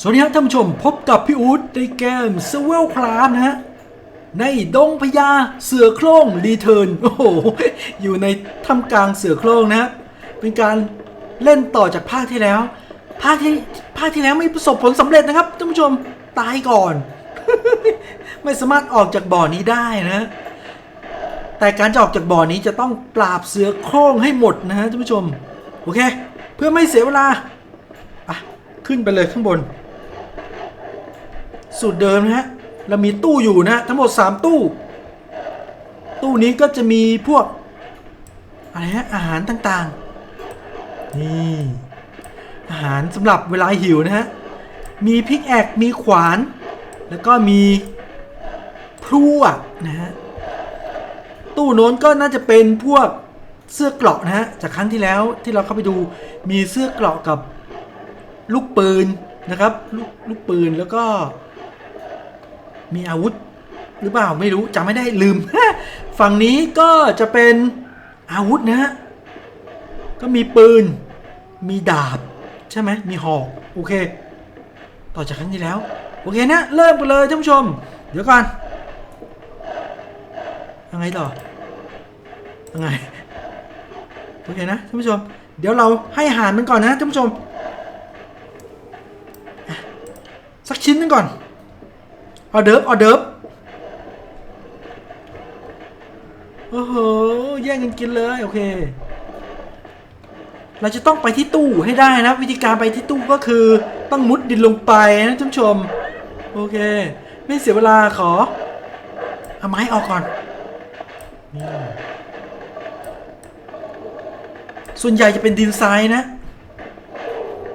สวัสดีครับท่านผู้ชมพบกับพี่อู๊ดในเกมเซเวลคลาสนะฮะ ในดงพญาเสือโคร่งรีเทิร์นโอ้โห อยู่ในถ้ำกลางเสือโคร่งนะฮะเป็นการเล่นต่อจากภาคที่แล้ว ภาคที่ภาคที่แล้วไม่ประสบผลสำเร็จนะครับท่านผู้ชมตายก่อน ไม่สามารถออกจากบ่อนี้ได้นะ แต่การจะออกจากบ่อนี้จะต้องปราบเสือโคร่งให้หมดนะฮะท่านผู้ชมโอเค เพื่อไม่เสียเวลาอะขึ้นไปเลยข้างบน สูตรเดิมนะฮะเรามีตู้อยู่นะฮะทั้งหมด 3 ตู้ ตู้นี้ก็จะมีพวกอะไรฮะอาหารต่างๆ นี่อาหารสำหรับเวลาหิวนะฮะ มีพิกแอกมีขวาน แล้วก็มีพลั่วนะฮะ ตู้โน้นก็น่าจะเป็นพวกเสื้อเกราะนะฮะ จากครั้งที่แล้วที่เราเข้าไปดูมีเสื้อเกราะกับลูกปืนนะครับ ลูกลูกปืนแล้วก็ มีอาวุธหรือเปล่าไม่รู้จำไม่ได้ลืม ฝั่งนี้ก็จะเป็นอาวุธนะฮะก็มีปืน มีดาบ ใช่ไหมมีหอกโอเค ต่อจากครั้งที่แล้ว โอเคนะ เริ่มกันเลยท่านผู้ชม เดี๋ยวก่อนยังไงต่อยังไงโอเคนะท่านผู้ชม เดี๋ยวเราให้อาหารมันก่อนนะท่านผู้ชมสักชิ้นนึงก่อน ออเดิร์ฟออเดิร์ฟโอ้โหแย่งกันกินเลยโอเค เราจะต้องไปที่ตู้ให้ได้นะ วิธีการไปที่ตู้ก็คือต้องมุดดินลงไปนะท่านผู้ชม โอเค ไม่เสียเวลาขอเอาไม้ออกก่อน ส่วนใหญ่จะเป็นดินทรายนะ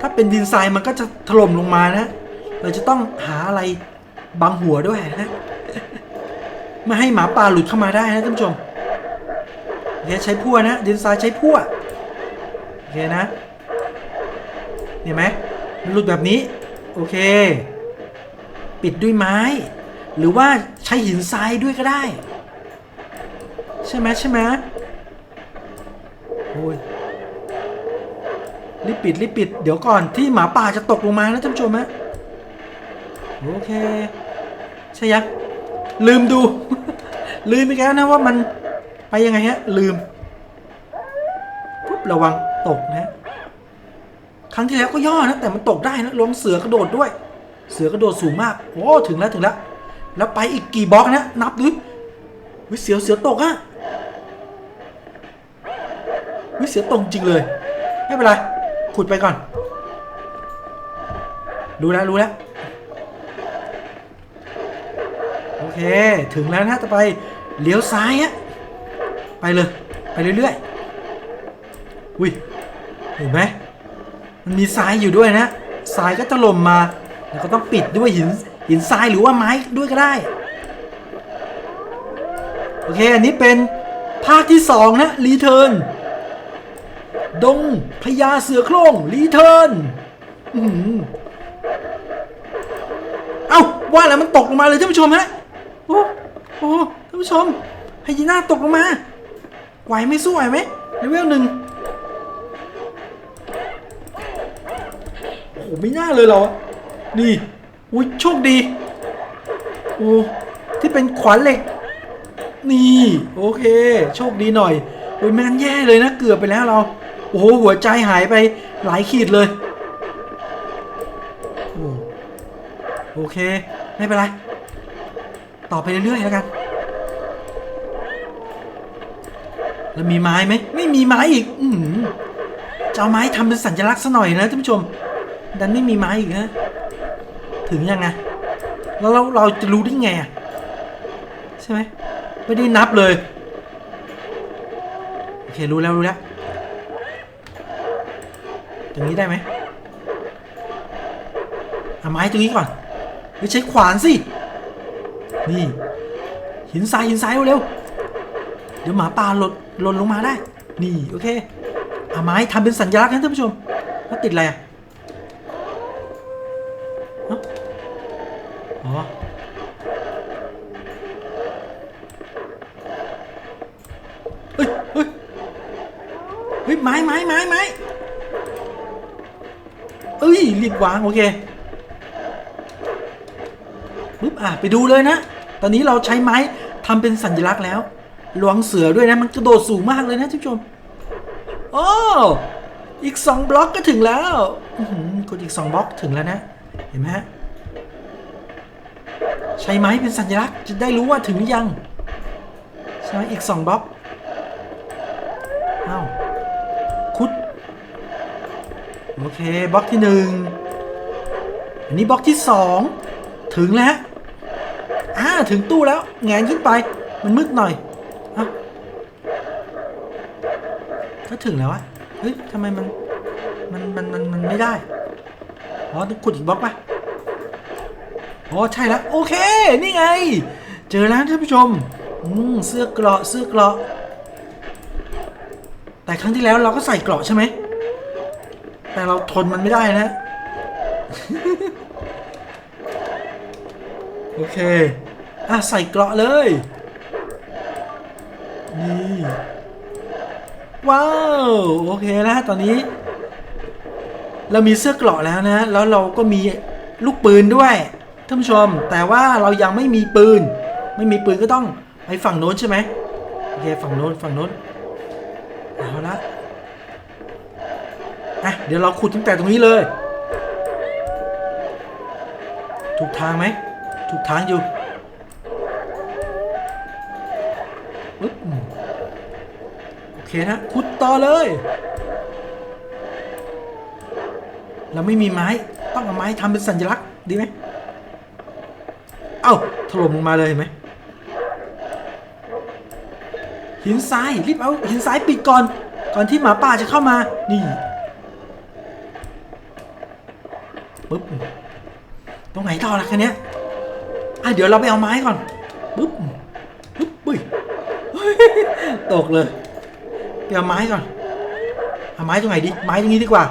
ถ้าเป็นดินทรายมันก็จะถล่มลงมานะ เราจะต้องหาอะไร บังหัวด้วยนะไม่ให้หมาป่าหลุดเข้ามาได้นะท่านผู้ชมโอเคใช้พั่วนะดินทรายใช้พั่วโอเคนะเห็นไหมมันหลุดแบบนี้ โอเค ปิดด้วยไม้ หรือว่าใช้หินทรายด้วยก็ได้ ใช่ไหมใช่ไหมโอ้ยรีบปิดรีบปิด เดี๋ยวก่อนที่หมาป่าจะตกลงมานะท่านผู้ชมฮะโอเค ช่ยังลืมดู ลืมไปแล้วนะว่ามันไปยังไงฮะ ลืมปุ๊บระวังตกนะครั้งที่แล้วก็ย่อนะแต่มันตกได้นะลงเสือกระโดดด้วย เสือกระโดดสูงมากโอ้ถึงแล้วถึงแล้ว แล้วไปอีกกี่บล็อกนะ นับดูวิเสือเสือตกอะวิเสือตกจริงเลย ไม่เป็นไร ขุดไปก่อน รู้แล้วรู้แล้ว โอ เค ถึงแล้วนะต่อไปเลี้ยวซ้ายอะไปเลย ไปเรื่อยๆอุ้ยเห็นไหมมันมีทรายอยู่ด้วยนะทรายก็จะหล่มมาแล้วก็ต้องปิดด้วยหินหินทรายหรือว่าไม้ด้วยก็ได้โอเค อันนี้เป็นภาคที่สองนะรีเทิร์นดงพญาเสือโคร่งรีเทิร์นอื้อหือเอ้าว่าแล้วมันตกลงมาเลยท่านผู้ชมฮะ โอ้โหท่านผู้ชมไฮยีน่าตกลงมา ไหวไหมสู้ไหวไหมเลเวลหนึ่งโอ้โหไม่น่าเลยเราอะนี่อุ้ยโชคดี โอ้ที่เป็นขวานเหล็ก นี่ โอเค โชคดีหน่อยโอ้ยไม่งั้นแย่เลยนะเกือบไปแล้วเรา โอ้โหหัวใจหายไปหลายขีดเลย โอ้โอเค ไม่เป็นไร ต่อไปเรื่อยๆแล้วกัน แล้วมีไม้ไหมไม่มีไม้อีก อืจะเอาไม้ทำเป็นสัญลักษณ์ซะหน่อยนะท่านผู้ชม ดันไม่มีไม้อีกนะ ถึงยังไงแล้วเราเราจะรู้ได้ไงอะใช่ไหมไม่ได้นับเลย โอเค รู้แล้วรู้แล้ว ตรงนี้ได้ไหมเอาไม้ตรงนี้ก่อนไปใช้ขวานสิ นี่หินทรายหินทรายเร็วเดี๋ยวหมาป่าหล่นหล่นลงมาได้ นี่โอเคเอาไม้ทำเป็นสัญลักษณ์นะท่านผู้ชมแล้วติดอะไรอะอ๋อเฮ้ยเฮ้ยเฮ้ยไม้ไม้ไม้ไม้เอ้ยรีบวางโอเคปุ๊บอะไปดูเลยนะ ตอนนี้เราใช้ไม้ทำเป็นสัญลักษณ์แล้วหลวงเสือด้วยนะ มันกระโดดสูงมากเลยนะท่านผู้ชมโอ้อีกสองบล็อกก็ถึงแล้วอื้อหือกดอีกสองบล็อกถึงแล้วนะ เห็นไหมฮะใช้ไม้เป็นสัญลักษณ์จะได้รู้ว่าถึงหรือยังใช่ไหมอีกสองบล็อกอ้าวคุดโอเคบล็อกที่หนึ่งอันนี้บล็อกที่สองถึงแล้ว ถึงตู้แล้วแงนขึ้นไป มันมืดหน่อยเอ้าก็ถึงแล้วอะเฮ้ยทำไมมันมันมันมันมันไม่ได้อ๋อต้องขุดอีกบล็อกปะอ๋อใช่แล้วโอเค นี่ไง เจอแล้วท่านผู้ชมอืมเสื้อเกราะเสื้อเกราะ แต่ครั้งที่แล้วเราก็ใส่เกราะใช่ไหมแต่เราทนมันไม่ได้นะ โอเค อะใส่เกราะเลย นี่ว้าว โอเคนะตอนนี้ เรามีเสื้อเกราะแล้วนะ แล้วเราก็มีลูกปืนด้วยท่านผู้ชม แต่ว่าเรายังไม่มีปืน ไม่มีปืนก็ต้องไปฝั่งโน้นใช่ไหมโอเคฝั่งโน้นฝั่งโน้นเอาละอะเดี๋ยวเราขุดตั้งแต่ตรงนี้เลย ถูกทางไหมถูกทางอยู่ เคนะขุดต่อเลย เราไม่มีไม้ ต้องเอาไม้ทำเป็นสัญลักษณ์ดีไหม เอ้าถล่มลงมาเลยเห็นไหมหินทรายรีบเอาหินทรายปิดก่อน ก่อนที่หมาป่าจะเข้ามา นี่ปึ๊บตรงไหนต่อละคันเนี้ยอะเดี๋ยวเราไปเอาไม้ก่อนปึ๊บปึ๊บปุ้ยเฮ้ยตกเลย ไปเอาไม้ก่อนเอาไม้ตรงไหนดีไม้ตรงนี้ดีกว่า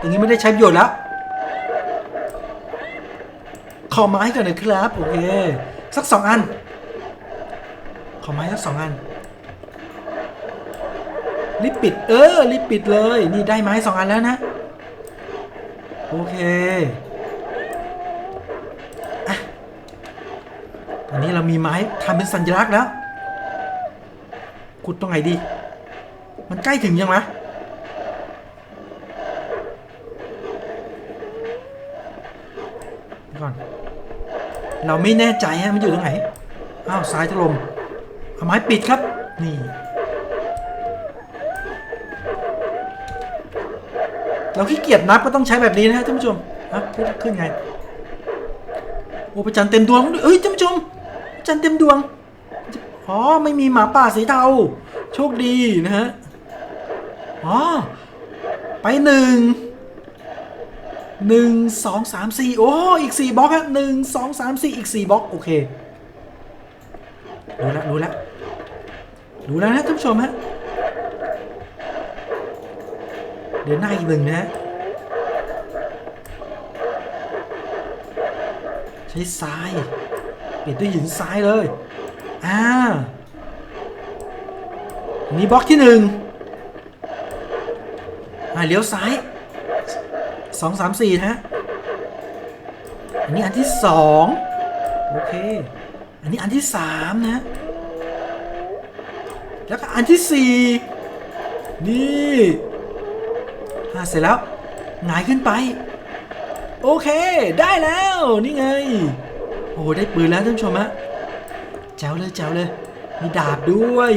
ตรงนี้ไม่ได้ใช้ประโยชน์แล้วขอไม้ก่อนหน่อยครับโอเคสักสองอัน ขอไม้สักสองอันรีบปิด เออรีบปิดเลย นี่ได้ไม้สองอันแล้วนะ โอเคอะตอนนี้เรามีไม้ทำเป็นสัญลักษณ์แล้วขุดตรงไหนดี มันใกล้ถึงยังวะเดี๋ยวก่อน เราไม่แน่ใจฮะมันอยู่ตรงไหน อ้าวซ้ายถล่มเอาไม้ปิดครับ นี่ เราขี้เกียจนับก็ต้องใช้แบบนี้นะฮะท่านผู้ชมนะขึ้นไง โอ้พระจันเต็มดวงด้วยเอ้ยท่านผู้ชมพระจันเต็มดวง อ๋อ ไม่มีหมาป่าสีเทา โชคดีนะฮะ อ๋อ ไปหนึ่งหนึ่งสองสามสี่โอ้ อีกสี่บล็อกฮะหนึ่งสองสามสี่อีกสี่บล็อก โอเครู้แล้วรู้แล้วรู้แล้วนะท่านผู้ชมฮะเดี๋ยวหน้าอีกหนึ่งนะฮะใช้ทรายเปลี่ยนด้วยหินทรายเลย อ่าอันนี้บล็อกที่หนึ่ง อ่าเลี้ยวซ้ายสองสามสี่นะฮะ อันนี้อันที่สองโอเค อันนี้อันที่สามนะ แล้วก็อันที่สี่นี่อ่าเสร็จแล้วหงายขึ้นไป โอเค ได้แล้ว นี่ไง โอ้ได้ปืนแล้วท่านผู้ชมฮะแจ๋วเลยแจ๋วเลย มีดาบด้วย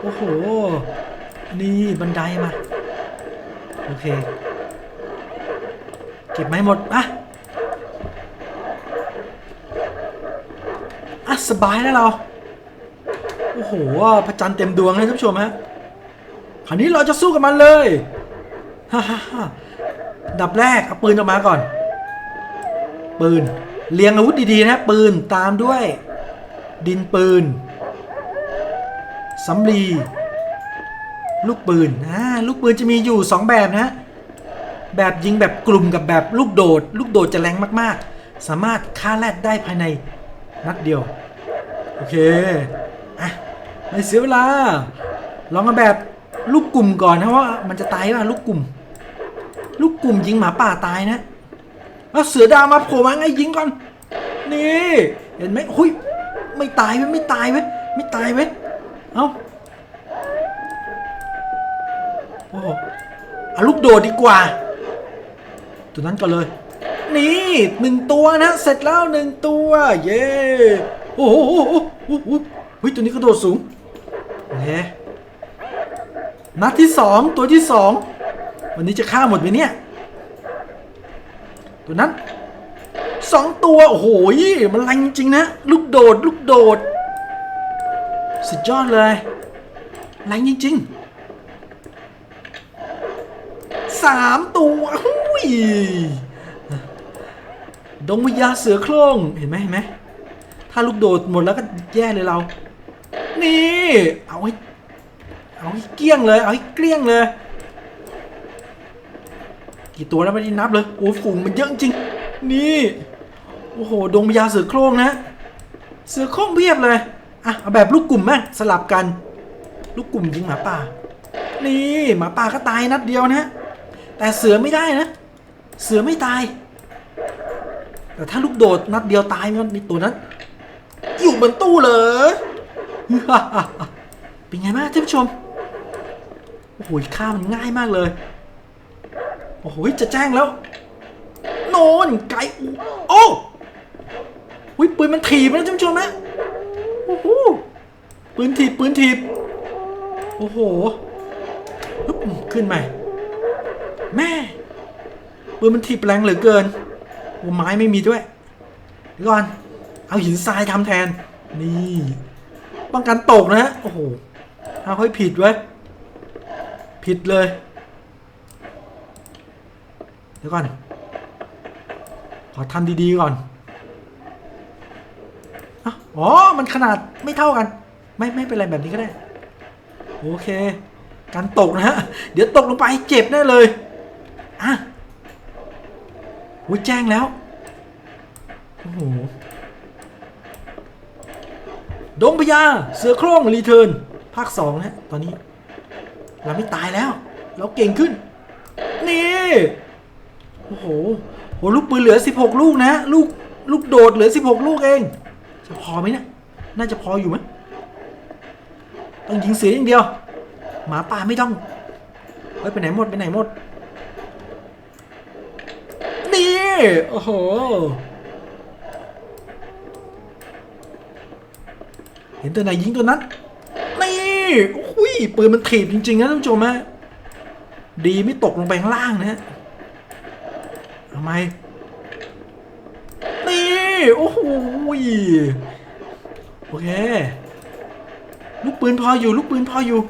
โอ้โห นี่บันไดมา โอเค เก็บไม้หมดอะอะสบายแล้วเรา โอ้โหพระจันทร์เต็มดวงเลยท่านผู้ชมฮะคราวนี้เราจะสู้กับมันเลยฮ่าฮ่าฮ่าดับแรกเอาปืนออกมาก่อน ปืนเรียงอาวุธดีๆนะปืนตามด้วย ดินปืนสำลีลูกปืนอ่า ลูกปืนจะมีอยู่ 2 แบบนะ แบบยิงแบบกลุ่มกับแบบลูกโดด ลูกโดดจะแรงมากๆ สามารถฆ่าแรดได้ภายในนัดเดียว โอเคอะไม่เสียเวลา ลองกันแบบลูกกลุ่มก่อนนะว่ามันจะตายป่ะลูกกลุ่ม ลูกกลุ่มยิงหมาป่าตายนะแล้วเสือดาวมาโผล่มาไงยิงก่อน นี่ เห็นไหมหุยไม่ตายเว้ยไม่ตายเว้ยไม่ตายเว้ย เอ้า โอ้เอาลูกโดดดีกว่า ตัวนั้นก็เลย นี่หนึ่งตัวนะเสร็จแล้วหนึ่งตัว เย้โอ้โหเฮ้ยตัวนี้กระโดดสูงเฮ้นัดที่สองตัวที่สองวันนี้จะฆ่าหมดไหมเนี่ย ตัวนั้นสองตัวโอ้โหมันแรงจริงนะลูกโดดลูกโดด สุดยอดเลยแรงจริงๆ สามตัวอุ้ยดงวิญญาเสือโคร่งเห็นไหมเห็นไหมถ้าลูกโดดหมดแล้วก็แย่เลยเรา นี่ เอาให้เอาให้เกลี้ยงเลย เอาให้เกลี้ยงเลย กี่ตัวแล้วไม่ได้นับเลย โอ้ฝูงมันเยอะจริง นี่ โอ้โห ดงพญาเสือโคร่งนะ เสือโคร่งเพียบเลย อะ เอาแบบลูกกลุ่มไหมสลับกัน ลูกกลุ่มยิงหมาป่า นี่ หมาป่าก็ตายนัดเดียวนะ แต่เสือไม่ได้นะ เสือไม่ตาย แต่ถ้าลูกโดดนัดเดียวตายมันมีตัวนั้น อยู่บนตู้เหรอเป็นไงบ้างท่านผู้ชม โอ้โหฆ่ามันง่ายมากเลย โอ้โหจะแจ้งแล้ว โนนไก่โอ้วิปืนมันถีบนะท่านผู้ชมนะโอ้โหปืนถีบปืนถีบ โอ้โห ขึ้นใหม่ แม่ปืนมันถีบแรงเหลือเกินโอ้ไม้ไม่มีด้วยเดี๋ยวก่อน เอาหินทรายทำแทน นี่ป้องกันตกนะฮะโอ้โหเอาให้ผิดไว้ผิดเลย เดี๋ยวก่อน ขอทำดีๆก่อนอ๋อ มันขนาดไม่เท่ากัน ไม่ไม่เป็นไรแบบนี้ก็ได้ โอเค การตกนะฮะ เดี๋ยวตกลงไปเจ็บแน่เลย อะวุ้ยแจ้งแล้ว โอ้โห ดงพญาเสือโคร่งรีเทิร์นภาคสองนะตอนนี้ เราไม่ตายแล้ว เราเก่งขึ้น นี่ โอ้โหโหลูกปืนเหลือ 16 ลูกนะ ลูกลูกโดดเหลือ 16 ลูกเอง จะพอไหมเนี่ยน่าจะพออยู่ไหมต้องยิงเสืออย่างเดียว หมาป่าไม่ต้องเฮ้ยไปไหนหมดไปไหนหมด นี่ โอ้โห เห็นตัวไหนยิงตัวนั้น นี่อุ้ยปืนมันถีบจริง ๆ นะท่านผู้ชมฮะดีไม่ตกลงไปข้างล่างนะฮะทำไม นี่ โอ้โหโอเค ลูกปืนพออยู่ ลูกปืนพออยู่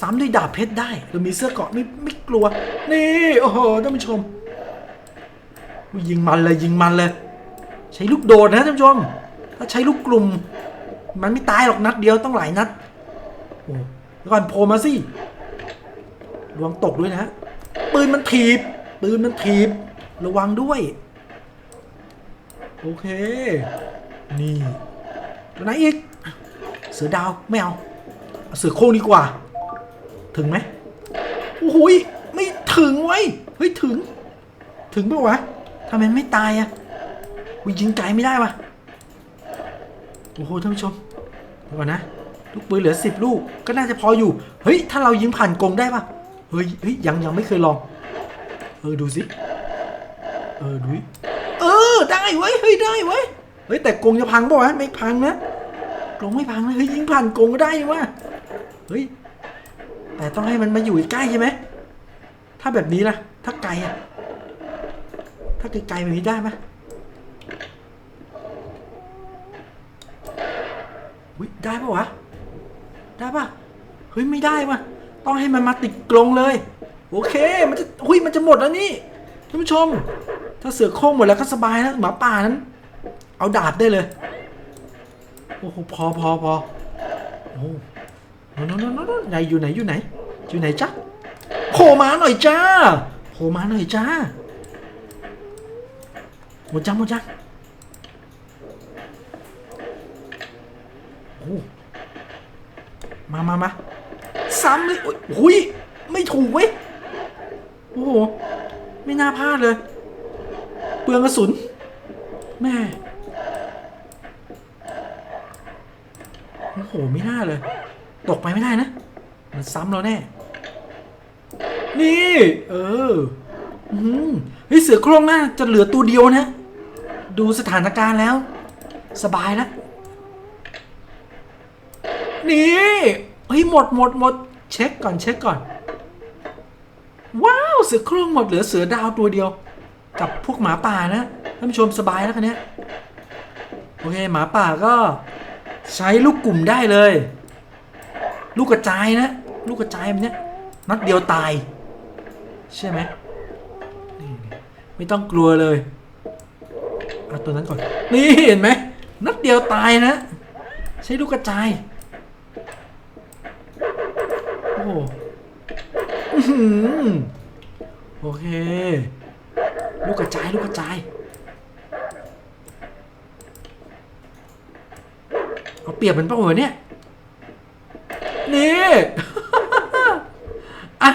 ซ้ำด้วยดาบเพชรได้เรามีเสื้อเกาะไม่ไม่กลัว นี่ โอ้โหท่านผู้ชม ยิงมันเลยยิงมันเลย ใช้ลูกโดดนะท่านผู้ชม ถ้าใช้ลูกกลุ่ม มันไม่ตายหรอกนัดเดียวต้องหลายนัด โอ้แล้วก่อนโผล่มาสิระวังตกด้วยนะปืนมันถีบ ปืนมันถีบ ระวังด้วย โอเค นี่ตัวไหนอีก เสือดาวไม่เอาเสือโคร่งดีกว่า ถึงไหมโอ้โหไม่ถึงไว้เฮ้ยถึง ถึงปะวะ ทำไมไม่ตายอะอุยยิงไกลไม่ได้วะโอ้โหท่านผู้ชมเดี๋ยวก่อนนะ ลูกปืนเหลือสิบลูกก็น่าจะพออยู่ เฮ้ย ถ้าเรายิงผ่านกรงได้ปะเฮ้ยเฮ้ยยังยังไม่เคยลอง เออดูสิ เออดูเออได้ไว้ยเฮ้ยได้ไว้ยเฮ้ยแต่กรงจะพังปะวะไม่พังนะกรงไม่พังนะเฮ้ยยิงผ่านกรงก็ได้นี่วะเฮ้ยแต่ต้องให้มันมาอยู่ใกล้ใช่ไหมถ้าแบบนี้ล่ะ ถ้าไกลอะ ถ้าไกลๆแบบนี้ได้ไหมอุ้ยได้ปะวะ ได้ปะเฮ้ยไม่ได้วะต้องให้มันมาติดกรงเลย โอเค มันจะหุยมันจะหมดแล้วนี่ท่านผู้ชม ถ้าเสือโคร่งหมดแล้วก็สบายแล้วหมาป่านั้น เอาดาบได้เลย โอ้โหพอพอพอโอ้โนโนโนโนโนไหนอยู่ไหนอยู่ไหน อยู่ไหนจ๊ะโผล่มาหน่อยจ้าโผล่มาหน่อยจ้า หมดจังหมดจังโอ้มามามาซ้ำเลยโอ้ยหุยไม่ถูกเว้ย โอ้โห ไม่น่าพลาดเลย เปลืองกระสุน แม่ โอ้โห ไม่น่าเลย ตกไปไม่ได้นะ มันซ้ำเราแน่ นี่ เออ อืมเฮ้ยเสือโคร่งน่าจะเหลือตัวเดียวนะ ดูสถานการณ์แล้ว สบายแล้วนี่เฮ้ยหมดหมดหมดเช็คก่อนเช็คก่อน ว้าวเสือโคร่งหมดเหลือเสือดาวตัวเดียว กับพวกหมาป่านะท่านผู้ชมสบายแล้วคันนี้โอเคหมาป่าก็ใช้ลูกกลุ่มได้เลย ลูกกระจายนะ ลูกกระจายแบบเนี้ยนัดเดียวตาย ใช่ไหมไม่ต้องกลัวเลย เอาตัวนั้นก่อน นี่เห็นไหมนัดเดียวตายนะ ใช้ลูกกระจาย โอ้โหอื้อหือโอเค ลูกกระจาย ลูกกระจาย เอาเปรียบมันปล่าวะเนี่ย นี่อะ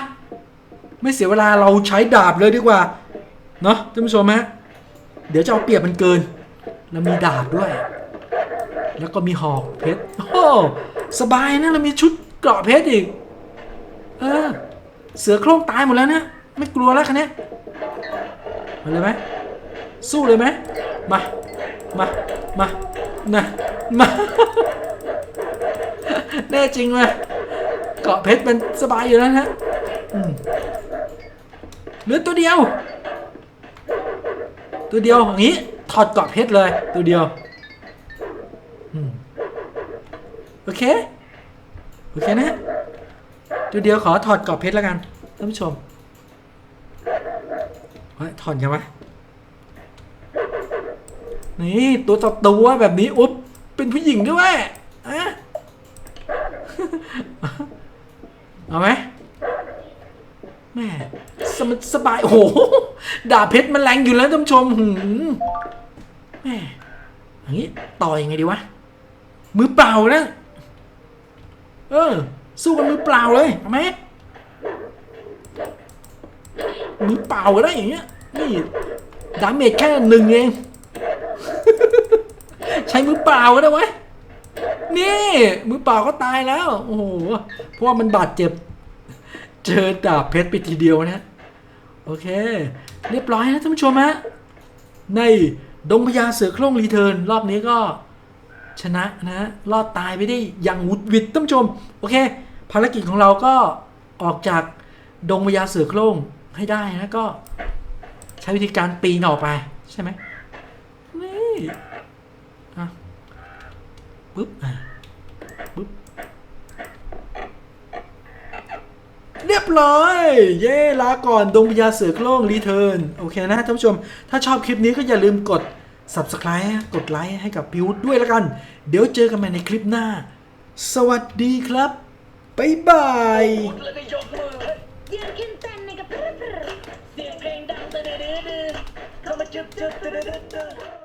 ไม่เสียเวลาเราใช้ดาบเลยดีกว่า เนาะท่านผู้ชมฮะ เดี๋ยวจะเอาเปรียบมันเกินเรามีดาบด้วย แล้วก็มีหอกเพชรโอ้สบายนะเรามีชุดเกราะเพชรอีก เออ เสือโคร่งตายหมดแล้วนะไม่กลัวแล้วคันนี้มาเลยไหมสู้เลยไหมมา มา มานะมา แน่จริงเลยเกาะเพชรมันสบายอยู่แล้วนะฮะเหลือตัวเดียว ตัวเดียวอย่างนี้ถอดเกาะเพชรเลย ตัวเดียวโอเคโอเคนะตัวเดียวขอถอดเกาะเพชรแล้วกันท่านผู้ชมเฮ้ยถอดยังไงนี่ตัวต่อตัวแบบนี้อุ๊บเป็นผู้หญิงด้วยอะเอาไหมแม่ สมสบาย โอ้โหดาบเพชรมันแรงอยู่แล้วท่านผู้ชมหืมแม่อย่างนี้ต่อยังไงดีวะ มือเปล่านะ เออ สู้กันมือเปล่าเลยเอาไหมมือเปล่าก็ได้อย่างเงี้ย นี่ดาเมจแค่หนึ่งเอง ใช้มือเปล่าก็ได้ไว้นี่ มือเปล่าก็ตายแล้ว โอ้โห เพราะว่ามันบาดเจ็บ เจอดาบเพชรไปทีเดียวนะ โอเค เรียบร้อยนะท่านผู้ชมฮะในดงพญาเสือโคร่งรีเทิร์นรอบนี้ก็ชนะนะรอดตายไปได้อย่างวุดวิดท่านผู้ชม โอเค ภารกิจของเราก็ออกจากดงพญาเสือโคร่งให้ได้นะก็ ใช้วิธีการปีนออกไปใช่ไหมนี่อะปึ๊บอะปึ๊บ เรียบร้อย เย้ลาก่อนดงพญาเสือโคร่งรีเทิร์นโอเคนะท่านผู้ชม ถ้าชอบคลิปนี้ก็อย่าลืมกด subscribe กดไลค์ให้กับพิวด้วยแล้วกัน เดี๋ยวเจอกันใหม่ในคลิปหน้า สวัสดีครับบ๊ายบายแล้วก็ยกมือยืนขึ้นต้นในกรึบพรึบเสียงเพลงดังตึ๊ดตึ๊ดตึ๊ดเข้ามาจุ๊บจุ๊บตึ๊ดตึ๊ดตึ๊ด